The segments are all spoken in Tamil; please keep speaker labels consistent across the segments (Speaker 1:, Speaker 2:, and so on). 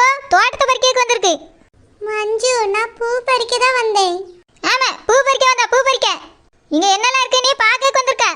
Speaker 1: போ தோட்டத்தை பறிக்கைக்கு வந்திருக்கு.
Speaker 2: மஞ்சு நான் பூ பறிக்க தான் வந்தேன்.
Speaker 1: ஆமா பூ பறிக்க வந்தா பூ பறிக்க. இங்க என்னலாம் இருக்கு நீ பாக்க வந்திருக்க.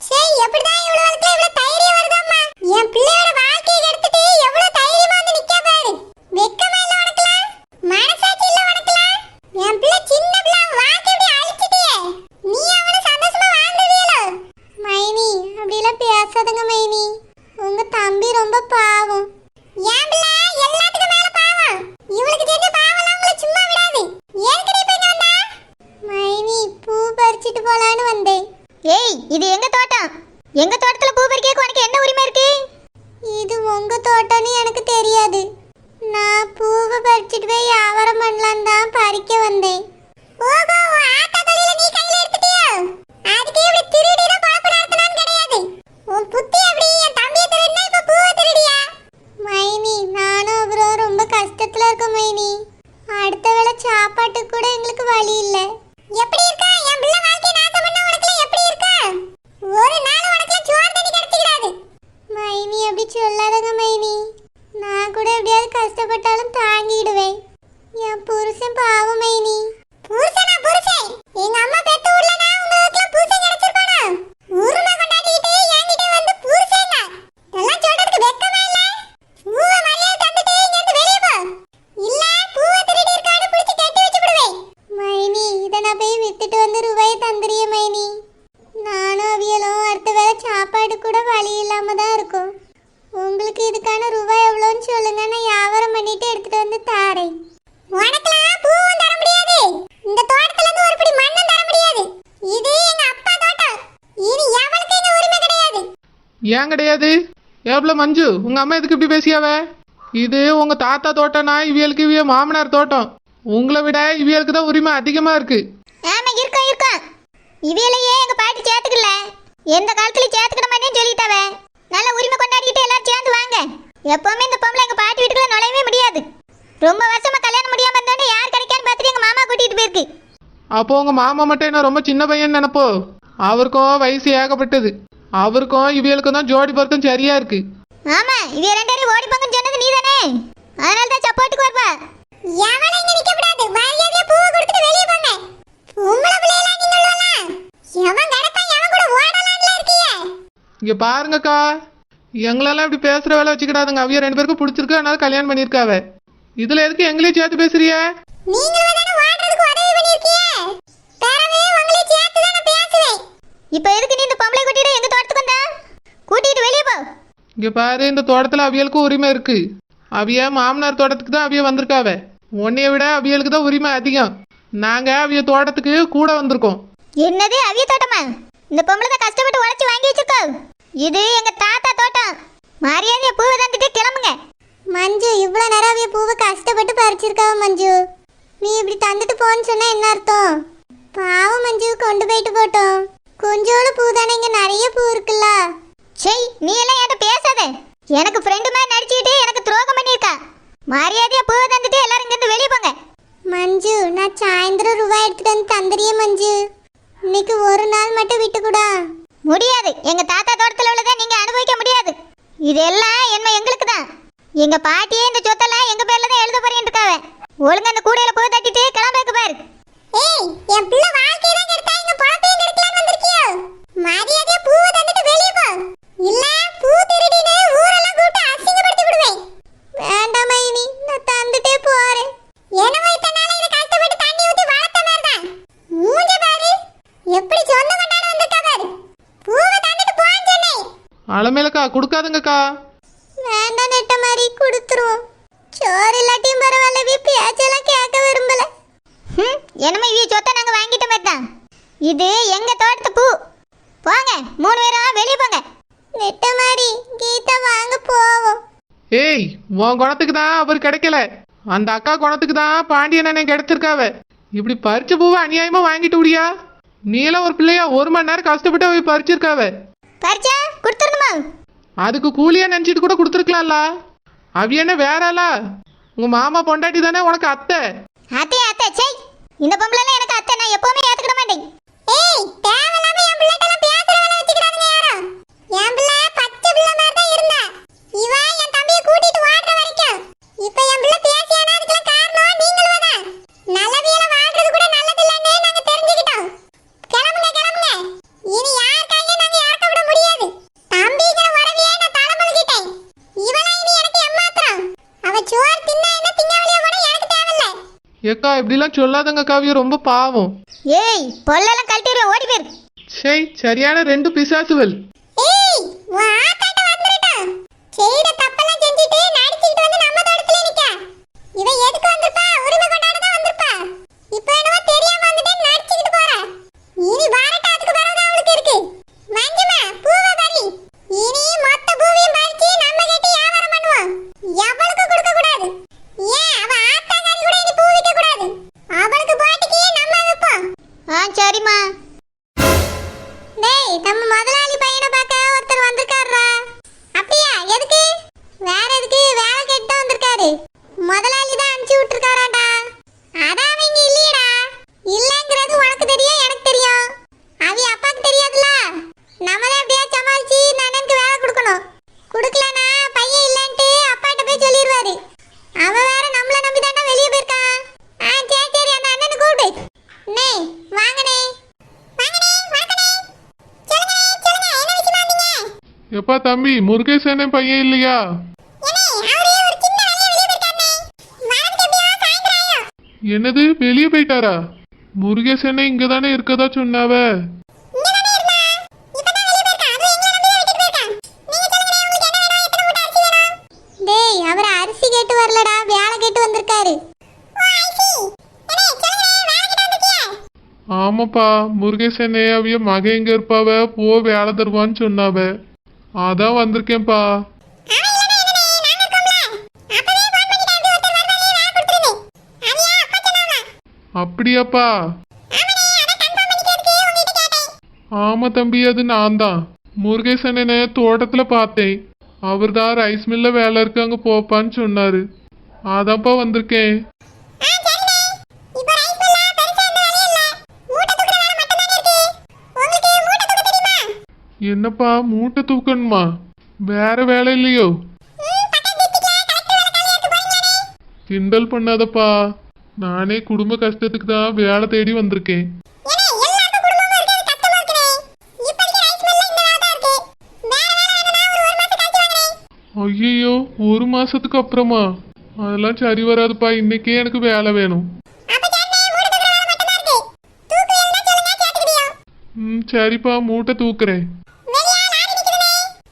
Speaker 2: சே எப்படிதான் இவ்வளவு வளர்த்துல இவ்வளவு தைரியம் வருதம்மா? என் பிள்ளையோட வாழ்க்கையை எடுத்துட்டு எவ்வளவு தைரியமா வந்து நிக்க பாரு வெக்கமா இல்ல உனக்குலாம் மனசாட்சி இல்ல உனக்குலாம் என் பிள்ளை சின்ன பிள்ளை அவன் வாழ்க்கை இப்படி அழிச்சிட்டியே நீ அவன சந்தோஷமா வாழ்ந்துவியலோ மைனி அப்படிலாம் பேசாதங்க மைனி உங்க தம்பி ரொம்ப பாவம் என் பிள்ளை எல்லாத்துக்கும் மேல பாவம் இவளுக்கு செஞ்ச பாவம்லாம் உங்களை சும்மா விடாது ஏற்கனவே இப்ப இங்க வந்தா மைனி பூ பறிச்சிட்டு போலான்னு வந்தேன்
Speaker 1: ஏய் இது எங்க தோட்டம் எங்க தோட்டத்துல பூ பறிக்க உனக்கு என்ன உரிமை இருக்கு
Speaker 2: இது உங்க தோட்டம்னு எனக்கு தெரியாது நான் பூவை பறிச்சிட்டு போய் வியாபாரம் பண்ணலாம் தான் பறிக்க வந்தேன் ஓஹோ ஆட்டா தொழில நீ கையில எடுத்துட்டியோ அதுக்கு இப்படி திருடினா பாப்பு நடத்தலாம்னு கிடையாது உன் புத்தி அப்படி என் தம்பியை திருடினா இப்ப பூவை திருடியா மைனி நானும் அப்புறம் ரொம்ப கஷ்டத்துல இருக்கோம் மைனி அடுத்த வேளை சாப்பாட்டுக்கு கூட எங்களுக்கு வழி இல்ல. எப்படி இருக்கா? என் பிள்ளை வாழ்க்கையை நாசம் பண்ண உனக்கு எப்படி இருக்கா? ஒரு நாள் உனக்கு சோறு தண்ணி கிடைச்சிடாது. மைனி அப்படி சொல்லாதங்க மைனி நான் கூட எப்படியாவது கஷ்டப்பட்டாலும் தாங்கிடுவேன். என் புருஷன் பாவம் மைனி புருஷனா புருஷன்? எங்க அம்மா பெத்த ஊர்ல நான் உங்களுக்கு புருஷன் கிடைச்சிருப்பானா உருமை கொண்டாடிட்டு என்கிட்ட வந்து புருஷன் எல்லாம் சொல்றதுக்கு வெக்கமா இல்ல பூவை மரியாதை தந்துட்டு இங்க இருந்து வெளிய போ இல்ல பூவை திருடி இருக்கான்னு புடிச்சு கட்டி வச்சு விடுவேன் மைனி இத நான் போய் வித்துட்டு வந்து ரூபாய் தந்துறிய மைனி நானும் அவியலும் அடுத்த வேளை சாப்பாடு கூட வழி இல்லாம தான் இருக்கும் உங்களுக்கு இதுக்கான ரூபாய் எவ்வளோன்னு சொல்லுங்க. நான் வியாபாரம் பண்ணிட்டு எடுத்துட்டு வந்து தாரேன். உனக்கெல்லாம் பூவும் தர முடியாது. இந்த தோட்டத்துல இருந்து ஒரு பிடி மண்ணும் தர முடியாது. இது எங்க அப்பா தோட்டம். இனி எவனுக்கு இங்க உரிமை கிடையாது.
Speaker 3: ஏன் கிடையாது? எவ்வளோ மஞ்சு உங்க அம்மா எதுக்கு இப்படி பேசியாவ? இது உங்க தாத்தா தோட்டம்னா இவியலுக்கு இவிய மாமனார் தோட்டம். உங்களை விட இவியலுக்கு தான் உரிமை அதிகமா இருக்கு.
Speaker 1: ஆமா இருக்கோம் இருக்கோம். இவையிலேயே எங்க பாட்டி சேர்த்துக்கல. எந்த காலத்துலயும் சேர்த்துக்கிட மாட்டேன்னு சொல்லிட்டாவ. நல்ல உரிமை கொண்டாடிக்கிட்டு எல்லாரும் சேர்ந்து வாங்க. எப்பவுமே இந்த பொம்பளை எங்க பாட்டி வீட்டுக்குள்ள நுழையவே முடியாது. ரொம்ப வருஷமா கல்யாணம் முடியாம இருந்தோடனே யார் கிடைக்கான்னு பார்த்துட்டு எங்க மாமா கூட்டிட்டு போயிருக்கு.
Speaker 3: அப்போ உங்க மாமா மட்டும் என்ன ரொம்ப சின்ன பையன் நினைப்போ? அவருக்கும் வயசு ஏகப்பட்டது. அவருக்கும் இவியலுக்கும் தான் ஜோடி பொருத்தம் சரியா இருக்கு.
Speaker 1: ஆமா இவ ரெண்டு பேரும் ஓடி போங்கன்னு சொன்னது நீதானே? அதனால தான் சப்போர்ட்டுக்கு வருவா.
Speaker 2: எவனும் இங்க நிக்க கூடாது. மரியாதையா பூவை கொடுத்துட்டு வெளிய போங்க. பொம்பளை பிள்ளைகளா நீங்களாம் எவன் கடப்பான் எவன் கூட ஓடலாம்ல இருக்கீங்க
Speaker 3: இங்க பாருங்கக்கா. எங்களெல்லாம் இப்படி பேசுற வேலை வச்சுக்கிடாதுங்க. அவிய ரெண்டு பேருக்கும் பிடிச்சிருக்கு. அதனால கல்யாணம் பண்ணியிருக்காவ. இதுல எதுக்கு எங்களையும் சேர்த்து பேசுறிய
Speaker 1: இப்போ எதுக்கு நீ இந்த பொம்பளை கூட்டிட்டு எங்க தோட்டத்துக்கு வந்தா? கூட்டிட்டு வெளியே போ.
Speaker 3: இங்க பாரு இந்த தோட்டத்துல அவியலுக்கும் உரிமை இருக்கு. அவிய மாமனார் தோட்டத்துக்கு தான் அவிய வந்திருக்காவ. உன்னைய விட அவியலுக்கு தான் உரிமை அதிகம். நாங்க அவிய தோட்டத்துக்கு கூட வந்திருக்கோம்.
Speaker 1: என்னது அவிய தோட்டமா? இந்த பொம்பளை கஷ்டப்பட்டு உழைச்சி வாங்கி வச்சிருக்கோ இது எங்க தாத்தா தோட்டம். மரியாதைய பூவை தந்துட்டு கிளம்புங்க.
Speaker 2: மஞ்சு இவ்வளோ நேரம் அவைய பூவை கஷ்டப்பட்டு பறிச்சிருக்காவ மஞ்சு. நீ இப்படி தந்துட்டு போன்னு சொன்னா என்ன அர்த்தம்? பாவம் மஞ்சு கொண்டு போயிட்டு போட்டோம். கொஞ்சோடு பூ தானே இங்க நிறைய பூ இருக்குல்ல
Speaker 1: செய் நீ எல்லாம் என்கிட்ட பேசாத எனக்கு ஃப்ரெண்டு மாதிரி நடிச்சுக்கிட்டு எனக்கு துரோகம் பண்ணியிருக்கா மரியாதையா பூவை தந்துட்டு எல்லாரும் இங்கிருந்து வெளியே போங்க
Speaker 2: மஞ்சு நான் சாயந்தரம் ரூபாய் எடுத்துட்டு வந்து தந்துறிய மஞ்சு இன்னைக்கு ஒரு நாள் மட்டும் விட்டுக்கூடா
Speaker 1: முடியாது எங்க தாத்தா தோட்டத்துல உள்ளதை நீங்க அனுபவிக்க முடியாது இதெல்லாம் என்ன எங்களுக்கு தான் எங்க பாட்டியே இந்த சொத்தெல்லாம் எங்க பேர்ல தான் எழுத போறேன் இருக்காவ ஒழுங்கா அந்த கூடையில பூ தட்டிட்டு கிளம்புறதுக்கு பாரு.
Speaker 2: ஏய் என் பிள்ளை வாழ்க்கையை தான் கெடுத்தா எங்க பணத்தையும் கெடுக்கலாம்னு வந்திருக்கியோ? மரியாதையா பூவை தந்துட்டு வெளிய போ. இல்ல பூ திருடினு ஊரெல்லாம் கூப்பிட்டு அசிங்கப்படுத்தி விடுவேன். வேண்டாம் மைனி. நான் தந்துட்டே போறேன். என்னமோ இத்தனை நாளா இதை கஷ்டப்பட்டு தண்ணி ஊத்தி வளர்த்த மாதிரி தான். மூஞ்ச பாரு. எப்படி சொந்த கொண்டாட வந்திருக்கா பாரு. பூவை தந்துட்டு போன்னு சொன்னேன்.
Speaker 3: அலமேலக்கா கொடுக்காதுங்கக்கா.
Speaker 2: வேண்டாம் நெட்ட மாதிரி கொடுத்துருவோம். சோறு இல்லாட்டியும் பரவாயில்ல பேச்செல்லாம் கேட்க விரும்பல.
Speaker 1: ஹம், என்னமோ இவ சொத்தை நாங்க வாங்கிட்ட மாதிரி தான். இது எங்க தோட்டத்து பூ. போங்க மூணு பேரும் வெளியே போங்க.
Speaker 2: நெட்ட மாதிரி கீதா வாங்க போவோம்.
Speaker 3: ஏய் உன் குணத்துக்கு தான் அவர் கிடைக்கல. அந்த அக்கா குணத்துக்கு தான் பாண்டியன் அண்ணன் கிடைச்சிருக்காவ இப்படி பறிச்ச பூவை அநியாயமா வாங்கிட்டு விடியா நீலாம் ஒரு பிள்ளையா ஒரு மணி நேரம் கஷ்டப்பட்டு போய் பறிச்சிருக்காவ.
Speaker 1: பறிச்சா கொடுத்துடணுமா?
Speaker 3: அதுக்கு கூலியா நினச்சிட்டு கூட கொடுத்துருக்கலாம்ல. அவி என்ன வேறல உங்க மாமா பொண்டாட்டி தானே உனக்கு அத்தை.
Speaker 1: அத்தை அத்தை சை இந்த பொம்பளை எனக்கு அத்தை நான் எப்பவுமே ஏத்துக்கிட மாட்டேன்.
Speaker 2: ஏய் தேவையில்லாம
Speaker 3: ஏக்கா இப்படிலாம் சொல்லாதங்க காவியம் ரொம்ப பாவம்.
Speaker 1: ஏய் பொல்லெல்லாம் கழட்டிடுவேன் ஓடி போயிரு.
Speaker 3: சே சரியான ரெண்டு பிசாசுகள்
Speaker 2: ஏய் உன் ஆத்தாட்ட வந்துடட்டும் செய்த தப்பெல்லாம் செஞ்சுட்டு நடிச்சுக்கிட்டு வந்து நம்ம தோட்டத்துல நிக்க இவ எதுக்கு வந்திருப்பா உரிமை கொண்டாட தான் வந்திருப்பா இப்போ என்னவோ தெரியாம வந்துட்டு நடிச்சுக்கிட்டு போற இனி வாரட்ட அதுக்கு பிறகு அவளுக்கு இருக்கு மஞ்சுமா பூவை பறி இனி மொத்த பூவையும் பறிச்சு நம்ம கிட்ட வியாபாரம் பண்ணுவோம் எவளுக்கு கொடுக்க கூடாது ஏன் அவ ஆத்தாக்காரி கூட இனி பூ விற்க கூடாது அவளுக்கு போட்டிக்கு நம்ம விற்போம்
Speaker 1: ஆ சரிம்மா
Speaker 2: டேய் நம்ம முதலாளி பையனை பார்க்க ஒருத்தர் வந்திருக்காருடா அப்படியா எதுக்கு வேற எதுக்கு வேலை கேட்டு தான் வந்திருக்காரு முதலாளி தான் அனுப்பிச்சு விட்டுருக்காராடா அதான் அவங்க இல்லையடா இல்லைங்கிறது உனக்கு தெரியும் எனக்கு தெரியும் அவி அப்பாக்கு தெரியாதுல நம்ம தான் எப்படியா சமாளிச்சு இந்த அண்ணனுக்கு வேலை கொடுக்கணும் கொடுக்கலனா பையன் இல்லைன்ட்டு அப்பாட்ட போய் சொல்லிடுவாரு அவன் வேற நம்மள நம்பி தானே வெளியே போயிருக்கான் ஆ சரி சரி அந்த அண்ணனை கூப்பிடு நே வாங்கனே வாங்கனே வணக்கனே சொல்லுங்க சொல்லுங்க என்ன விஷயமா வந்தீங்க
Speaker 3: எப்பா தம்பி முருகேசனே பையன் இல்லையா?
Speaker 2: ஏனே அவரே ஒரு சின்ன வேலையா வெளிய போயிருக்காருனே. வரதுக்கு எப்படியா சாயந்தரம் ஆயிடும்
Speaker 3: என்னது வெளியே போயிட்டாரா? முருகேசனே இங்க தானே இருக்கதா சொன்னாவ
Speaker 2: அவர் அரிசி கேட்டு வரலடா. வேலை கேட்டு வந்திருக்காரு.
Speaker 3: ஆமாப்பா முருகேசனே அவிய மக எங்க இருப்பாவ? போ வேலை தருவான்னு சொன்னாவ. அதான் வந்திருக்கேன்ப்பா. அப்படியாப்பா. ஆமா தம்பி அது நான் தான். முருகேசன் என்ன தோட்டத்துல பார்த்தேன். அவர் தான் ரைஸ் மில்ல வேலை இருக்கு அங்க போப்பான்னு சொன்னாரு. அதான்ப்பா வந்திருக்கேன்
Speaker 2: ஆ சரிண்ணே இப்போ ரைஸ் மில்ல பெருசா எந்த வேலையும் இல்ல மூட்டை தூக்குற வேலை மட்டும் தானே இருக்கு உங்களுக்கு மூட்டை தூக்க தெரியுமா
Speaker 3: என்னப்பா மூட்டை தூக்கணுமா? வேற வேலை இல்லையோ? கிண்டல் பண்ணாதப்பா. நானே குடும்ப கஷ்டத்துக்கு தான் வேலை தேடி வந்திருக்கேன். ஐயோ ஒரு மாசத்துக்கு அப்புறமா? அதெல்லாம் சரி வராதுப்பா. இன்னைக்கே எனக்கு வேலை வேணும். ம் சரிப்பா மூட்டை தூக்குறேன்
Speaker 2: வெளியா லாரி நிக்குதுனே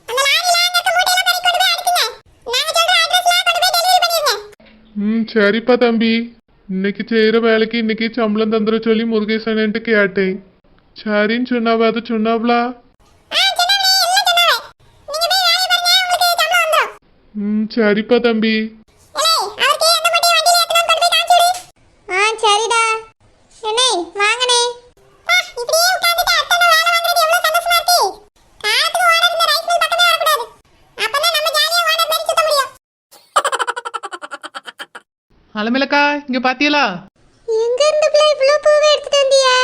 Speaker 2: அந்த லாரில அங்க இருக்க மூட்டையெல்லாம் பறி கொண்டு போய் அடுக்குங்க நாங்க சொல்ற அட்ரஸ்ல கொண்டு போய் டெலிவரி பண்ணிருங்க
Speaker 3: ம் சரிப்பா தம்பி இன்னைக்கு செய்கிற வேலைக்கு இன்னைக்கு சம்பளம் தந்துட சொல்லி முருகேசன்ட்டு கேட்டேன் சரின்னு சொன்னாவ அதை சொன்னாவளா
Speaker 2: ஆ சொன்னானே எல்லாம் சொன்னாவே நீங்க போய் வேலைய பாருங்க உங்களுக்கு சம்பளம் வந்துரும்
Speaker 3: ம் சரிப்பா தம்பி அலமிலக்கா இங்க பாத்தியலா
Speaker 2: எங்க இருந்து பிள்ளை இவ்ளோ பூவை எடுத்துட்டு வந்தியா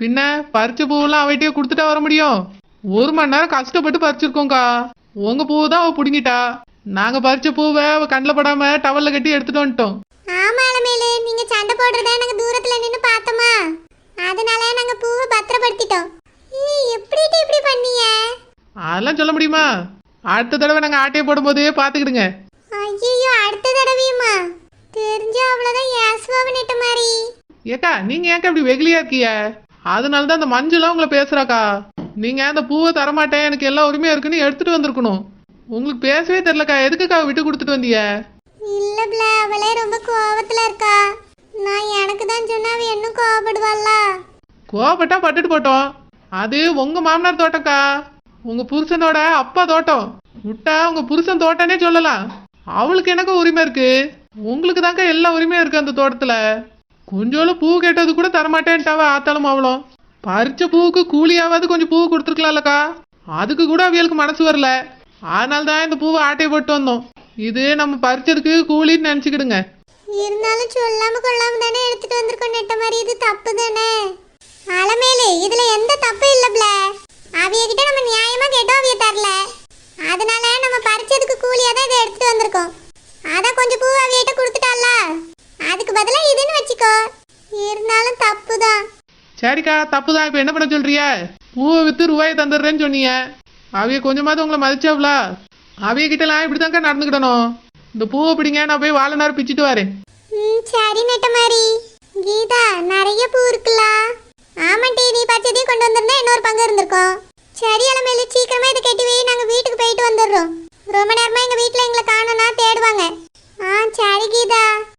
Speaker 3: பின்ன பறிச்ச பூவெல்லாம் அவகிட்டயே கொடுத்துட்டா வர முடியும். ஒரு மணி நேரம் கஷ்டப்பட்டு பறிச்சிருக்கோங்க்கா உங்க பூவை தான் அவ பிடுங்கிட்டா. நாங்க பறிச்ச பூவை அவ கண்ணில் படாம டவல்ல கட்டி எடுத்துட்டு வந்துட்டோம்.
Speaker 2: ஆமா அலமேலு நீங்க சண்டை போடுறத நாங்க தூரத்துல நின்னு பார்த்தோமா? அதனால நாங்க பூவை பத்திரப்படுத்திட்டோம். ஏய் எப்படிட்டு இப்படி பண்ணீங்க?
Speaker 3: அதெல்லாம் சொல்ல முடியுமா? அடுத்த தடவை நாங்க ஆட்டையை போடும்போது பாத்துக்கிடுங்க
Speaker 2: ஐயோ அடுத்த தடவையுமா? தெரிஞ்ச அவ்வளவுதான் ஏசுவாவை நெட்ட மாதிரி.
Speaker 3: ஏக்கா நீங்க ஏக்கா இப்படி வெகுலியா இருக்கீங்க? அதனால தான் அந்த மஞ்சளாம் உங்களை பேசுறாக்கா. நீங்க அந்த பூவை தரமாட்டேன்? எனக்கு எல்லா உரிமையும் இருக்குன்னு எடுத்துட்டு வந்திருக்கணும். உங்களுக்கு பேசவே தெரியலக்கா. எதுக்குக்கா விட்டு கொடுத்துட்டு வந்தீங்க?
Speaker 2: இல்ல பிள்ள அவளே ரொம்ப கோவத்துல இருக்கா. நான் எனக்கு தான் சொன்னா அவ இன்னும் கோவப்படுவாள்ல
Speaker 3: கோவப்பட்டா பட்டுட்டு போட்டோம். அது உங்க மாமனார் தோட்டம்க்கா. உங்க புருஷனோட அப்பா தோட்டம். விட்டா உங்க புருஷன் தோட்டம்னே சொல்லலாம். அவளுக்கு எனக்கு உரிமை இருக்கு. உங்களுக்கு தாங்க எல்லா உரிமையும் இருக்கு அந்த தோட்டத்துல. கொஞ்சோளும் பூ கேட்டது கூட தரமாட்டேன்ட்டாவ ஆத்தாலும் அவளும் பறிச்ச பூவுக்கு கூலியாவது கொஞ்சம் பூ கொடுத்துருக்கலாம்லக்கா. அதுக்கு கூட அவியலுக்கு மனசு வரல. அதனால தான் இந்த பூவை ஆட்டையை போட்டு வந்தோம். இது நம்ம பறிச்சதுக்கு கூலின்னு நினச்சிக்கிடுங்க.
Speaker 2: இருந்தாலும் சொல்லாம கொள்ளாம தானே எடுத்துட்டு வந்திருக்கோம் நெட்ட மாதிரி. இது தப்பு தானே? அலமேலு இதுல எந்த தப்பு இல்ல பிள்ள அவிய கிட்ட நம்ம நியாயமா கேட்டோம் அவிய தரல. அதனால நம்ம பறிச்சதுக்கு கூலியா தான் இதை எடுத்துட்டு வந்திருக்கோம். கொஞ்சம் பூ அவியிட்ட கொடுத்துட்டால அதுக்கு பதிலா இதுன்னு வச்சுக்கோ. இருந்தாலும் தப்பு தான்
Speaker 3: சரிக்கா தப்பு தான் இப்போ என்ன பண்ண சொல்றிய? பூவை விற்று ரூபாயை தந்துடுறேன்னு சொன்னீங்க. அவைய கொஞ்சமாவது உங்களை மதிச்சாவ்லா அவைய கிட்டலாம் இப்படி தான்க்கா நடந்துக்கிடணும். இந்த பூவை பிடிங்க நான் போய் வாழை நேரம் பிச்சுட்டு வரேன்.
Speaker 2: சரி நெட்ட மாதிரி கீதா நிறைய பூ இருக்குல்ல? ஆமாண்டி நீ பச்சதையும் கொண்டு வந்திருந்தா இன்னொரு பங்கு இருந்திருக்கும். சரி அலமேலு சீக்கிரமா இதை கட்டி வை. நாங்க வீட்டுக்கு போயிட்டு வந்துடுறோம். ரொம்ப நேரமா எங்க வீட்ல எங்களை காணோம்னா தேடுவாங்க. ஆ சரி கீதா.